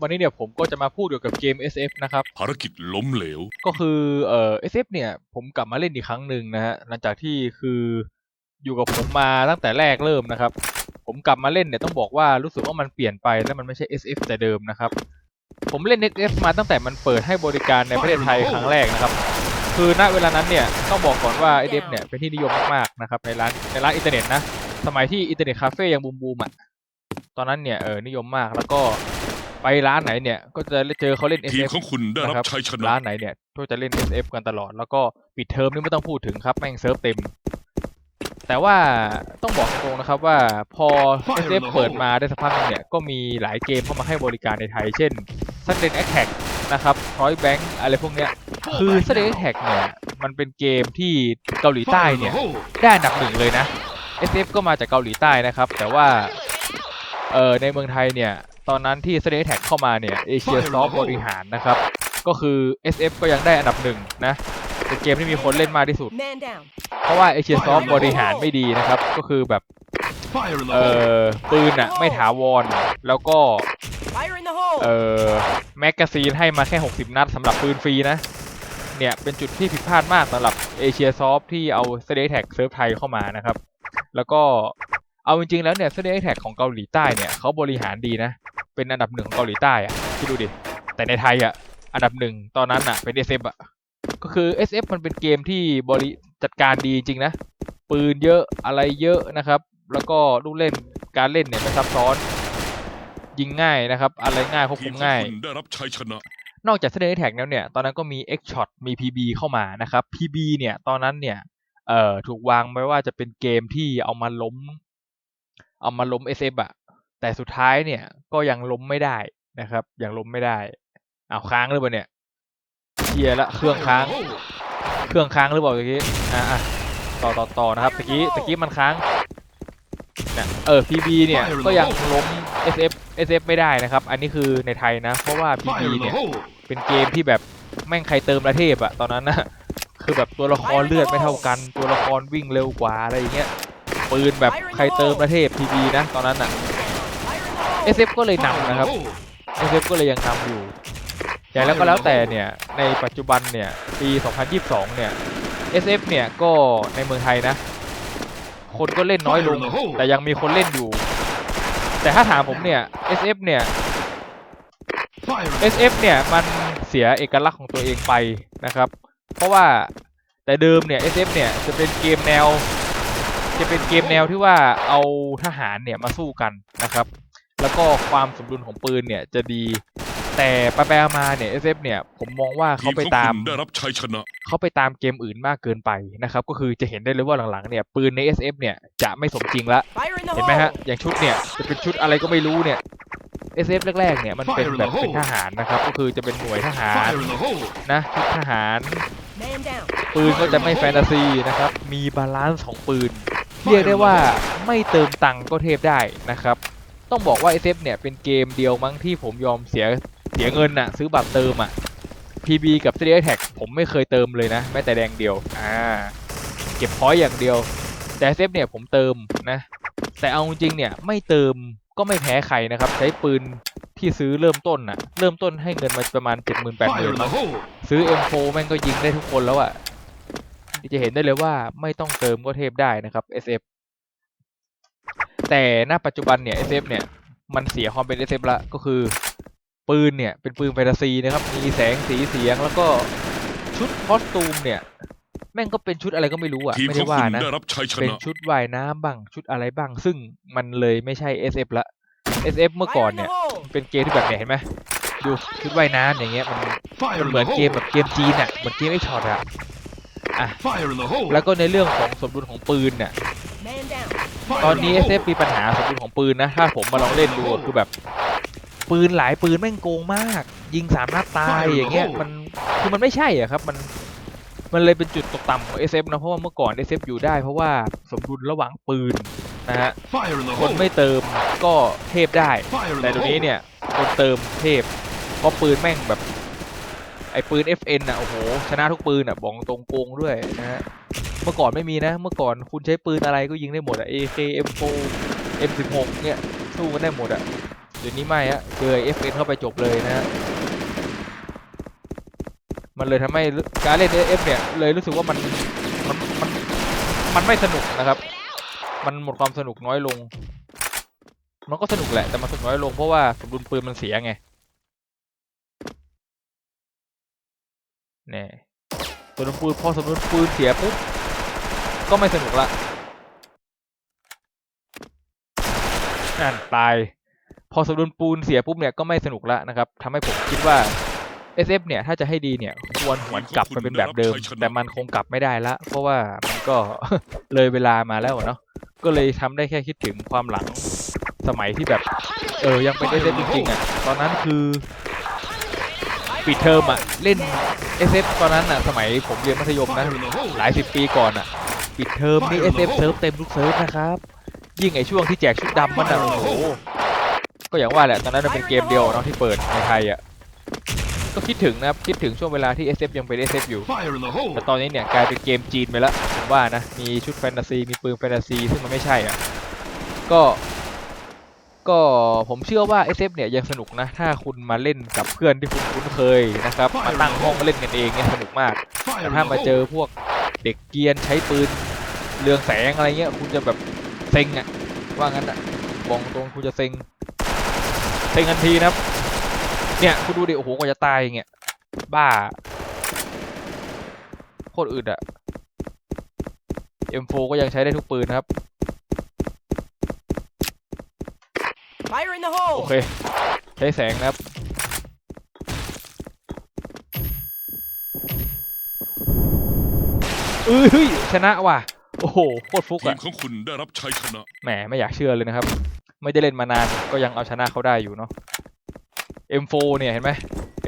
วันนี้เนี่ยผมก็จะมาพูดเกี่ยวกับเกม SF นะครับ ภารกิจล้มเหลว ก็คือเอ่อ SF เนี่ยผมกลับมาเล่นอีกครั้งหนึ่งนะฮะหลังจากที่คืออยู่กับผมมาตั้งแต่แรกเริ่มนะครับ ผมกลับมาเล่นเนี่ยต้องบอกว่ารู้สึกว่ามันเปลี่ยนไปและมันไม่ใช่ SF แต่เดิมนะครับ ผมเล่น SF มาตั้งแต่มันเปิดให้บริการในประเทศไทยครั้งแรกนะครับ คือณเวลานั้นเนี่ยต้องบอกก่อนว่า SF เนี่ยเป็นที่นิยมมากๆนะครับในร้านในร้านอินเทอร์เน็ตนะสมัยที่อินเทอร์เน็ตคาเฟ่ยังบูมบูมๆอะตอนนั้นเนี่ยเออนิยมมากแล้วก็ ไปร้านไหนเนี่ยก็จะเจอเขาเล่น ทีม SF ของคุณได้รับนะครับชัยชนะร้านไหนเนี่ยก็จะเล่น SF กันตลอด แล้วก็ปิดเทอมนี่ไม่ต้องพูดถึงครับ แม่งเซิร์ฟเต็ม แต่ว่าต้องบอกตรงๆนะครับว่าพอ SF เปิดมาได้สักพักหนึงเนี่ย ก็มีหลายเกมเข้ามาให้บริการในไทย เช่น s u d d e n Attack นะครับ Point Bank อะไรพวกเนี้ย คือ s u d d e n Attack เนี่ย มันเป็นเกมที่เกาหลีใต้เนี่ย ได้อันดับหนึ่งเลยนะ SF ก็มาจากเกาหลีใต้นะครับ แต่ว่าเออในเมืองไทยเนี่ย ตอนนั้นที่ s t a t e Tag เข้ามาเนี่ยเอเชียซอฟบริหารนะครับ ก็คือ SF ก็ยังได้อันดับหนึ่งนะเป็นเกมที่มีคนเล่นมากที่สุด Man down. เพราะว่าเอเชียซอฟบริหารไม่ดีนะครับ ก็คือแบบเออปืนอะไม่ถาวร แล้วก็ Fire in the hole. เออแมกกาซีนให้มาแค่ 60 นัดสำหรับปืนฟรีนะ เนี่ยเป็นจุดที่ผิดพลาดมากสำหรับเอเชียซอฟที่เอา s t a t e Tag เซิร์ฟไทยเข้ามานะครับ แล้วก็เอาจริงๆแล้วเนี่ย s t a t e Tag ของเกาหลีใต้เนี่ยเขาบริหารดีนะ เป็นอันดับหนึ่งของเกาหลีใต้อะคิดดูดิ แต่ในไทยอะอันดับหนึ่งตอนนั้นอะเป็น SF อะก็คือ SF มันเป็นเกมที่บริจัดการดีจริงๆนะ ปืนเยอะอะไรเยอะนะครับ แล้วก็ลูกเล่นการเล่นเนี่ยไม่ซับซ้อน ยิงง่ายนะครับ อะไรง่ายควบทีคุมมของง่ายคุณได้รับชัยชนะ นอกจาก s t a t e Tag แล้วเนี่ย ตอนนั้นก็มี X Shot มี PB เข้ามานะครับ PB เนี่ยตอนนั้นเนี่ยเอ่อถูกวางไว้ว่าจะเป็นเกมที่เอามาล้ม เอามาล้ม SF อะ แต่สุดท้ายเนี่ยก็ยังล้มไม่ได้นะครับ ยังล้มไม่ได้เอาค้างหรือเปล่าเนี่ยเชียละเครื่องค้าง เครื่องค้างหรือเปล่าตะกี้อะอะต่อต่อต่อนะครับตะกี้ตะกี้มันค้างเนี่ยเออ PB เนี่ยก็ยังล้ม SF SF ไม่ได้นะครับ อันนี้คือในไทยนะ เพราะว่า PB เนี่ยเป็นเกมที่แบบแม่งใครเติมระเทศอะตอนนั้นนะคือแบบตัวละครเลือดไม่เท่ากัน ตัวละครวิ่งเร็วกว่าอะไรอย่างเงี้ยปืนแบบใครเติมระเทศ PB นะตอนนั้นอะ Fire in the hole. SF ก็เลยนำนะครับ SF ก็เลยยังนำอยู่อย่างแล้วก็แล้วแต่เนี่ยในปัจจุบันเนี่ยปี 2022 เนี่ย SF เนี่ยก็ในเมืองไทยนะ คนก็เล่นน้อยลง แต่ยังมีคนเล่นอยู่ แต่ถ้าถามผมเนี่ย SF เนี่ย SF เนี่ยมันเสียเอกลักษณ์ของตัวเองไปนะครับ เพราะว่าแต่เดิมเนี่ย SF เนี่ยจะเป็นเกมแนว จะเป็นเกมแนวที่ว่าเอาทหารเนี่ยมาสู้กันนะครับ แล้วก็ความสมดุลของปืนเนี่ยจะดี แต่ไปไปๆมาๆเนี่ย SF เนี่ยผมมองว่าทีเขามไปของตามคุณได้รับชัยชนะเขาไปตามเกมอื่นมากเกินไปนะครับ ก็คือจะเห็นได้เลยว่าหลังๆเนี่ยปืนใน SF เนี่ยจะไม่สมจริงละ Fire in the เห็นไหมฮะ hole. อย่างชุดเนี่ยจะเป็นชุดอะไรก็ไม่รู้เนี่ย SF แรกๆเนี่ยมันเป็นแบบเป็นทหารนะครับก็คือจะเป็นหน่วยทหารนะชุดทหาร Man down. ปืนก็จะไม่แฟนตาซีนะครับ มีบาลานซ์ของปืน เรียกได้ว่าไม่เติมตังค์ก็เทพได้นะครับ ต้องบอกว่า SF เนี่ยเป็นเกมเดียวมั้งที่ผมยอมเสียเสียเงินน่ะ ซื้อบัตรเติมอะ PB กับ s t a t e Tag ผมไม่เคยเติมเลยนะแม้แต่แดงเดียวอ่าเก็บพอยต์อย่างเดียว แต่ SF เนี่ยผมเติมนะ แต่เอาจริงๆเนี่ยไม่เติมก็ไม่แพ้ใครนะครับ ใช้ปืนที่ซื้อเริ่มต้นน่ะ เริ่มต้นให้เงินมาประมาณ 7 0 0 0 0 8 0 0 0 0มั้งซื้อ M4 แม่งก็ยิงได้ทุกคนแล้วอะ่ะจะเห็นได้เลยว่าไม่ต้องเติมก็เทพได้นะครับ SF แต่ณปัจจุบันเนี่ย SF เนี่ย มันเสียความเป็น SF ละก็คือ ปืนเนี่ย เป็นปืนแฟนตาซีนะครับ มีแสงสีเสียงแล้วก็ชุดคอสตูมเนี่ย แม่งก็เป็นชุดอะไรก็ไม่รู้อะทีมไม่ขได้องว่าคุณนะได้รับชัยชเป็นนะชุดว่ายน้ำบ้างชุดอะไรบ้าง ซึ่งมันเลยไม่ใช่ SF ละ SF เมื่อก่อน Fire in เนี่ย the hole. เป็นเกมที่แบบเนี่ยเห็นไหมดูชุดว่ายน้ำอย่างเงี้ยมันมันเหมือนเกมแบบเกมจีนอะเหมือนเกมไอช็อตอะอะแล้วก็ในเรื่องของสมดุลของปืนเนี่ย Man down. ตอนนี้ SF มีปัญหาสมดุลของปืนนะ ถ้าผมมาลองเล่นดูคือแบบ ปืนหลายปืนแม่งโกงมาก ยิงสามนัดตายอย่างเงี้ยมันคือมันไม่ใช่อะครับมันมันเลยเป็นจุดตกต่ำของ SF นะเพราะว่าเมื่อก่อน SF อยู่ได้ เพราะว่าสมดุลระหว่างปืนนะฮะคนไม่เติมก็เทพได้ แต่เดี๋ยวนี้เนี่ยคนเติมเทพเพราะปืนแม่งแบบไอ้ปืน FN อะโอ้โหชนะทุกปืนอะบอกตรงโกงด้วยนะฮะ มื่อก่อนไม่มีนะ เมื่อก่อนคุณใช้ปืนอะไรก็ยิงได้หมดอะ AK M4 M16 เนี่ยสู้กันได้หมดอะเดี๋ยวนี้ไม่ฮะเจอ FN เข้าไปจบเลยนะฮะมันเลยทำให้การเล่น SF เนี่ยเลยรู้สึกว่ามันมันมันมันไม่สนุกนะครับ มันหมดความสนุกน้อยลง มันก็สนุกแหละแต่มันสนุกน้อยลงเพราะว่าสมดุลปืนมันเสียไงแน่สมดุลปืนพอสมดุลปืนเสียปุ๊บ ก็ไม่สนุกละนั่นตาย พอสมดุลปูนเสียปุ๊บเนี่ยก็ไม่สนุกละนะครับทำให้ผมคิดว่า SF เนี่ยถ้าจะให้ดีเนี่ยควรหวนกลับมาเป็นแบบเดิม แต่มันคงกลับไม่ได้ละ เพราะว่ามันก็เลยเวลามาแล้วเนาะก็เลยทำได้แค่คิดถึงความหลังสมัยที่แบบ เออยังเป็น SF จริงๆอะตอนนั้นคือปิดเทอมอะเล่น SF ตอนนั้นอะสมัยผมเรียนมัธยมนะหลายสิบปีก่อนอะ ปิดเทอมนี่ SF เซิร์ฟเต็มทุกเซิร์ฟนะครับ ยิ่งไอช่วงที่แจกชุดดำมันอะโอ้โหก็อย่างว่าแหละตอนนั้นมันเป็นเกมเดียวเนาะที่เปิดในไทยอะก็คิดถึงนะครับคิดถึงช่วงเวลาที่ SF ยังเป็น SF อยู่ Fire in the hole! แต่ตอนนี้เนี่ยกลายเป็นเกมจีนไปแล้วผมว่านะมีชุดแฟนตาซีมีปืนแฟนตาซีซึ่งมันไม่ใช่อะก็ ก็ผมเชื่อว่า SF เนี่ยยังสนุกนะ ถ้าคุณมาเล่นกับเพื่อนที่คุณคุ้นเคยนะครับมาตั้งห้องมาเล่นกันเองเนี่ยสนุกมาก Fire แต่ in ถ้า the มาเจอ hole! พวกเด็กเกรียนใช้ปืน เรืองแสงอะไรเงี้ยคุณจะแบบเซ็งอะว่างั้นอะบอกตรงคุณจะเซ็งเซ็งทันทีนะครับ เนี่ยคุณดูดิโอ้โหกว่าจะตายอย่างเงี้ยบ้าโคตรอึดอะ M4 ก็ยังใช้ได้ทุกปืนนะครับ Fire in the โอ hole! เค ใช้แสงนะครับ เอ้ยเฮ้ยชนะว่ะ โอ้โหโคตรฟุกทีอะมของคุณได้รับชัยชนะ แหมไม่อยากเชื่อเลยนะครับ ไม่ได้เล่นมานานก็ยังเอาชนะเขาได้อยู่เนาะ M4 เนี่ยเห็นไหม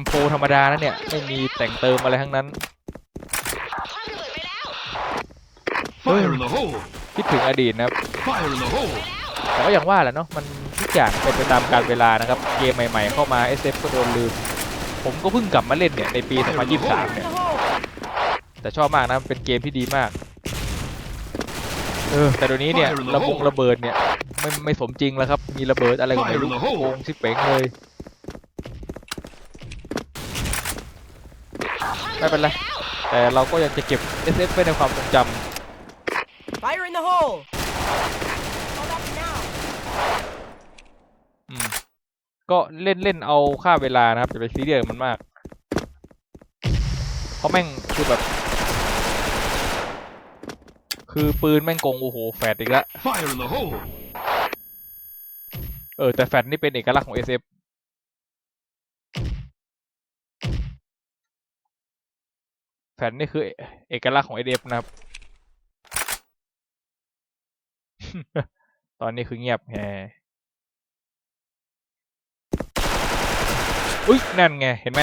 M4 ธรรมดานะเนี่ยไม่มีแต่งเติมอะไรทั้งนั้น Fire in the hole! คิดถึงอดีตนะครับ Fire in the hole! แต่ก็อย่างว่าแหละเนาะมันทุกอย่างเป็นไปตามกาลเวลานะครับ เกมใหม่ๆเข้ามา SF ก็โดนลืม ผมก็เพิ่งกลับมาเล่นเนี่ยในปี 2023 Fire เนี่ in ย the hole! แต่ชอบมากนะมันเป็นเกมที่ดีมาก เออแต่เดี๋ยวนี้เนี่ย Fire in the ระบง hole ระเบิดเนี่ยไม่ไม่สมจริงแล้วครับ มีระเบิดอะไรก็ไม่รู้ Fire in the hole โกงชิบเป๋งเลยไม่เป็นไรแต่เราก็ยังจะเก็บ SF ไว้ในความทรงจ Fire in the hole! Hold up now! ำอืมก็เล่นเล่นเอาค่าเวลานะครับอย่าไปซีเรียสกับมันมาก เพราะแม่งคือแบบ คือปืนแม่งโกงโอ้โหแฟดอีกแล้ว Fire in the hole! เออ แต่แฟดนี่เป็นเอกลักษณ์ของ SF แฟดนี่คือเอกลักษณ์ของ SF นะครับ ตอนนี้คือเงียบแฮอุ้ยนั่นไง เห็นไหม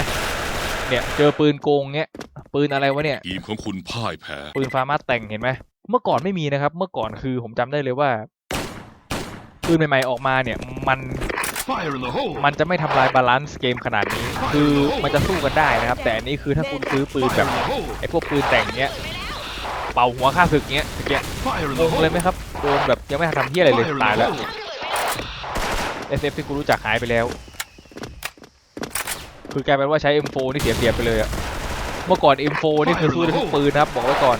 เนี่ย เจอปืนโกงเงี้ย ปืนอะไรวะเนี่ย ทีมของคุณพ่ายแพ้ ปืนฟาร์มาแต่งเห็นไหม เมื่อก่อนไม่มีนะครับ เมื่อก่อนคือผมจำได้เลยว่าปืนใหม่ๆออกมาเนี่ยมัน Fire in the hole! มันจะไม่ทำลายบาลานซ์เกมขนาดนี้ คือมันจะสู้กันได้นะครับ แต่อันนี้คือถ้าคุณซื้อปืน Fire แบบ in the hole! ไอ้พวกปืนแต่งเนี้ยเป่าหัวฆ่าศึกเนี้ยเมื่อกี้ Fire in ง the งเลยไหม hole! ครับโดนแบบยังไม่ทันทำเฮียอะไรเลย Fire in ตาย the แล้ว hole! SF ที่กูรู้จักหายไปแล้ว คือกลายเป็นว่าใช้ M4 นี่เสียเปรียบไปเลยอะเมื่อก่อน M4 นี่คือสู้ได้ทุกปืนนะครับบอกไว้ก่อน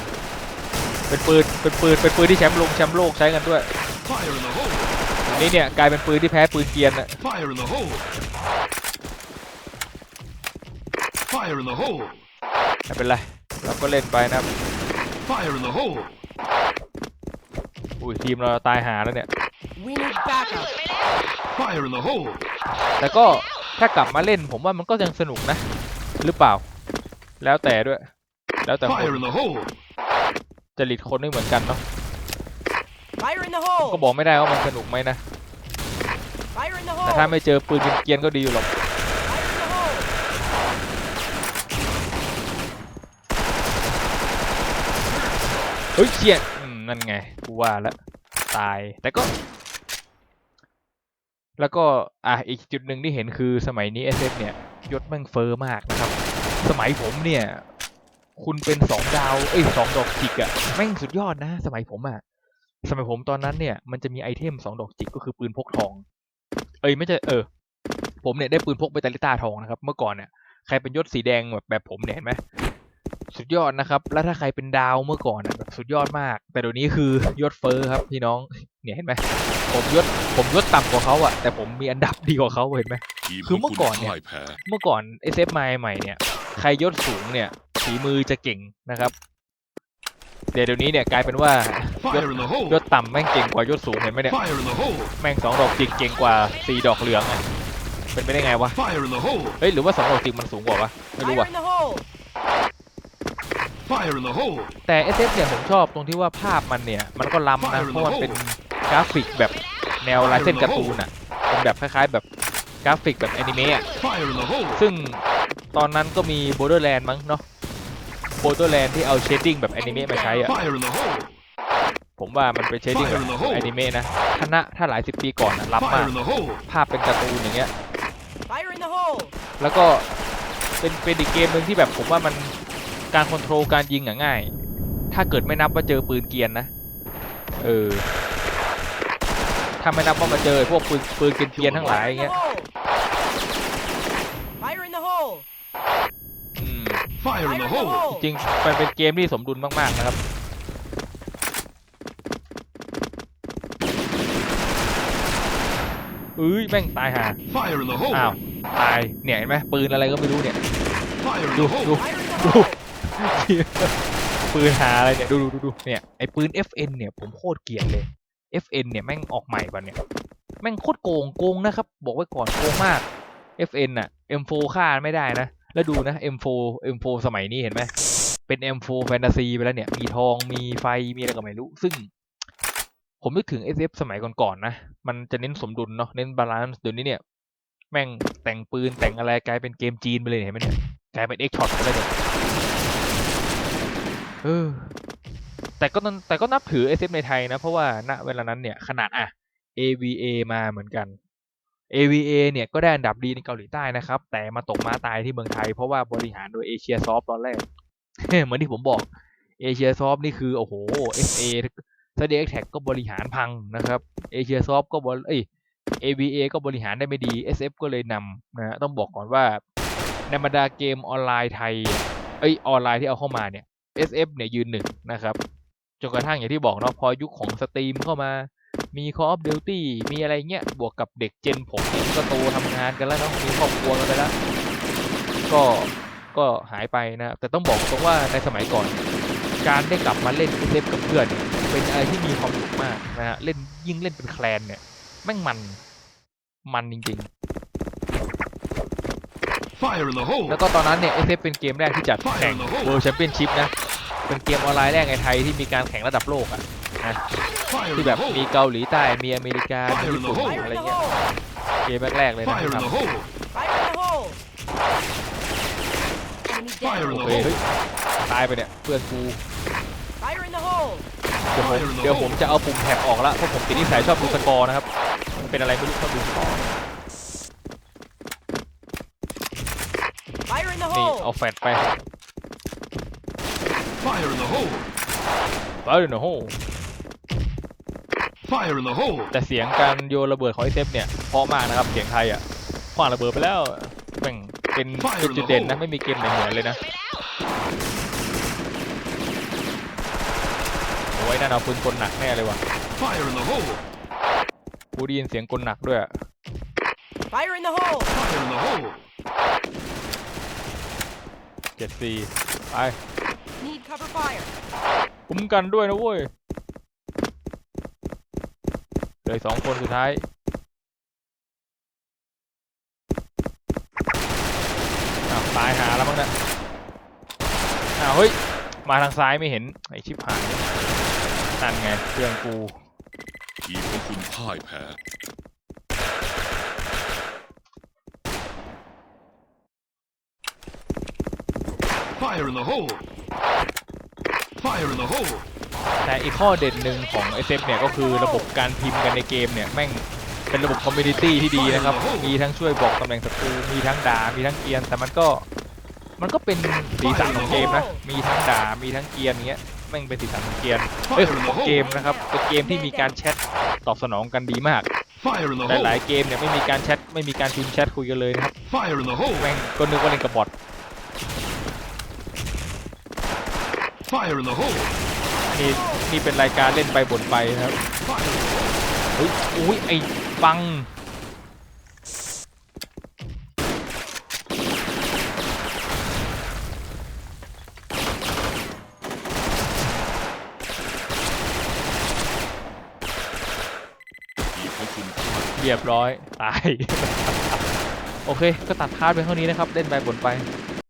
เป็นปืนเป็นปืนเป็นปืนที่แชมป์ลงแชมป์โลกใช้กันด้วยอันนี้เนี่ยกลายเป็นปืนที่แพ้ปืนเกียนอะ Fire in the hole! Fire in the hole! ไม่เป็นไรเราก็เล่นไปนะครับ Fire in the hole! อุ้ยทีมเราตายหาแล้วเนี่ย We need backup! Fire in the hole! แต่ก็ถ้ากลับมาเล่นผมว่ามันก็ยังสนุกนะ หรือเปล่า แล้วแต่ด้วย แล้วแต่คน Fire in the hole! จริตคนไม่เหมือนกันเนาะ Fire in the ก็ hole! บอกไม่ได้ว่ามันสนุกไหมนะ Fire in the แต่ hole! ถ้าไม่เจอปืนเกรียนๆก็ดีอยู่หรอก Fire in the hole! เฮ้ยเชี่ยอืมนั่นไงกูว่าแล้วตายแต่ก็ แล้วก็อะอีกจุดหนึ่งที่เห็นคือสมัยนี้ SF เนี่ยยศแม่งเฟอร์มากนะครับ สมัยผมเนี่ย คุณเป็นสองดาวเอ้ยสองดอกจิกอะแม่งสุดยอดนะ สมัยผมอะสมัยผมตอนนั้นเนี่ยมันจะมีไอเทมสองดอกจิกก็คือปืนพกทอง เอ้ยไม่ใช่เออ ผมเนี่ยได้ปืนพกเบตาลิต้าทองนะครับเมื่อก่อนเนี่ยใครเป็นยศสีแดงแบบแบบผมเนี่ยเห็นไหมสุดยอดนะครับ แล้วถ้าใครเป็นดาวเมื่อก่อนอะแบบสุดยอดมาก แต่เดี๋ยวนี้คือยศเฟอร์ครับพี่น้อง เนี่ยเห็นไหมผมยศผมยศต่ำกว่าเขาอะแต่ผมมีอันดับดีกว่าเขาเห็นไหมคือเมื่อก่อนเนี่ย เมื่อก่อน SF มใหม่เนี่ย ใครยศสูงเนี่ย ฝีมือจะเก่งนะครับเดี๋ยวเดี๋ยวนี้เนี่ยกลายเป็นว่ายศ Fire in the hole! ยศต่ำแม่งเก่งกว่ายศสูงเห็นไหมเนี่ย Fire in the hole! แม่งสองดอกจิกเก่งกว่าสี่ดอกเหลืองอะเป็นไปได้ไงวะ Fire in the hole! เฮ้ยหรือว่าสองดอกจิกมันสูงกว่าวะไม่รู้ Fire ว่ะ in the hole! Fire in the hole! แต่ SF เนี่ยผมชอบตรงที่ว่าภาพมันเนี่ยมันก็ล้ำนะเพราะมันเป็นกราฟิกแบบแนวลายเส้นการ์ตูนอะเป็นแบบคล้ายๆแบบกราฟิกแบบแอนิเมะอะ Fire in the hole! ซึ่งตอนนั้นก็มี Borderland มั้งเนาะ Borderland ที่เอาเชดดิ้งแบบแอนิเมะมาใช้อะ Fire in the hole! ผมว่ามันเป็นเชดดิ้งแบบแอนิเมะนะถ้าณถ้าหลายสิบปีก่อนอะล้ำมา Fire ก in the hole! ภาพเป็นการ์ตูนอย่างเงี้ย Fire in the hole! แล้วก็เป็นเป็นอีกเกมหนึ่งที่แบบผมว่ามันการคอนโทรลการยิงอะง่าย ถ้าเกิดไม่นับว่าเจอปืนเกรียนนะ เออ ถ้าไม่นับว่ามาเจอพวกปืนปืนเกรียนๆทั้งหลายอย่างเงี้ย Fire in the hole! อืม Fire in Fire the in the hole! hole! จริงมันเป็นเกมที่สมดุลมากๆนะครับเอ้ยแม่งตายห่า Fire in the อ้าว hole! ตาย เนี่ยเห็นไหมปืนอะไรก็ไม่รู้เนี่ย Fire in ดู the ดู hole! Fire in the ดู hole! ปืนหาอะไรเนี่ย ดูดูดูดูเนี่ยไอ้ปืน FN เนี่ยผมโคตรเกลียดเลย FN เนี่ยแม่งออกใหม่ป่ะเนี่ย แม่งโคตรโกงโกงนะครับ บอกไว้ก่อนโกงมาก FN น่ะ M4 ฆ่าไม่ได้นะ แล้วดูนะ M4 M4 สมัยนี้เห็นไหมเป็น M4 แฟนตาซีไปแล้วเนี่ย มีทองมีไฟมีอะไรก็ไม่รู้ ซึ่ง ผมนึกถึง SF สมัยก่อนๆนะ มันจะเน้นสมดุลเนาะเน้นบาลานซ์เดี๋ยวนี้เนี่ย แม่งแต่งปืนแต่งอะไรกลายเป็นเกมจีนไปเลยเห็นไหมเนี่ยกลายเป็น X shot ไปเลยเนี่ยเออแต่ก็แต่ก็นับถือ SF ในไทยนะ เพราะว่าณเวลานั้นเนี่ยขนาดอะ AVA มาเหมือนกัน AVA เนี่ยก็ได้อันดับดีในเกาหลีใต้นะครับ แต่มาตกม้าตายที่เมืองไทย เพราะว่าบริหารโดยเอเชียซอฟตอนแรก เหมือนที่ผมบอกเอเชียซอฟนี่คือโอ้โห FA ซ d x t a g ก็บริหารพังนะครับเอเชียซอฟก็บริเอ้ย AVA ก็บริหารได้ไม่ดี SF ก็เลยนำนะฮะต้องบอกก่อนว่าในบรรดาเกมออนไลน์ไทยเอ้ยออนไลน์ที่เอาเข้ามาเนี่ย SF เนี่ยยืนหนึ่งนะครับจนกระทั่งอย่างที่บอกเนาะพอยุคของสตรีมเข้ามา มี Call of Duty มีอะไรเงี้ย บวกกับเด็กเจนผมเองก็โตทำงานกันแล้วเนาะ มีครอบครัวกันไปแล้ว ก็ก็หายไปนะครับแต่ต้องบอกตรงว่าในสมัยก่อน การได้กลับมาเล่น SF กับเพื่อนเนี่ยเป็นอะไรที่มีความสุขมากนะฮะ เล่นยิ่งเล่นเป็นแคลนเนี่ยแม่งมันมันจริง Fire in the hole! ๆแล้วก็ตอนนั้นเนี่ย SF เป็นเกมแรกที่จัดแข่ง World Championship นะ เป็นเกมออนไลน์แรกในไทยที่มีการแข่งระดับโลกอะนะ Fire ที่ in แบ the บมี hole! เกาหลีใต้มีอเมริกามีญี่ปุ่น Fire อะไร in the เงี้ย hole! เกมแรกๆเลยนะ Fire ที่ in ท the hole! Fire in the hole! Enemy Fire in ำ down! โอ the เคเฮ้ยตายไปเนี่ยเพื่อนกู Fire in the hole! เดี๋ยวผม Fire in the เดี๋ยว hole ผมจะเอาปุ่มแท็บออกละเพราะผมติดนิสัยชอบดูสกอร์นะครับมันเป็นอะไรไม่รู้ชอบดูสกอร์ Fire in the นี่เอา hole! แฟลชไป Fire in the hole! ฟาร์โนโฮ Fire in the hole! แต่เสียงการโยนระเบิดของไอเซฟเนี่ยเพราะมากนะครับเสียงไทยอะคว้างระเบิดไปแล้วแม่งเป็นเป็นจุดเด่นนะไม่มีเกมไหนเหมือนเลยนะโอ้ยนั่นเอาปืนกลหนักแน่เลยว่ะ Fire in the hole! กูได้ยินเสียงกลหนักด้วยอะ Fire in the hole! Fire in the hole! เจ็ดสี่ไป Need cover fire! คุ้มกันด้วยนะเว้ยเห ลืออกสองคนสุดท้าย อ้าวตายหาแล้วมั้งเนี่ยอ้าวเฮ้ย มาทางซ้ายไม่เห็น ไอชิบหายนั่นไงเครื่องกู ทีมของคุณพ่ายแพ้ Fire in the hole! Fire in the hole! แต่อีกข้อเด่นหนึ่งของ SF เนี่ยก็คือระบบการพิมพ์กันในเกมเนี่ยแม่งเป็นระบบคอมมูนิตี้ที่ดีนะครับ มีทั้งช่วยบอกตำแหน่งศัตรู มีทั้งด่า มีทั้งเกรียน แต่มันก็มันก็เป็นสีสันของเกมนะ มีทั้งด่า มีทั้งเกรียนอย่างเงี้ย แม่งเป็นสีสันของเกมเอ้ยของเกมนะครับ เป็นเกมที่มีการแชทตอบสนองกันดีมาก Fire in the ห hole! ลายๆเกมเนี่ยไม่มีการแชท ไม่มีการพิมพ์แชทคุยกันเลยนะครับ Fire in the hole! แม่งก็นึกว่าเล่นกับบอท Fire in the hole! นี่นี่เป็นรายการเล่นไปบ่นไปครับเฮ้ยอุ้ยไอ้บังเรียบร้อย ตาย โอเค ก็ตัดพาร์ทไปเท่านี้นะครับ เล่นไปบ่นไป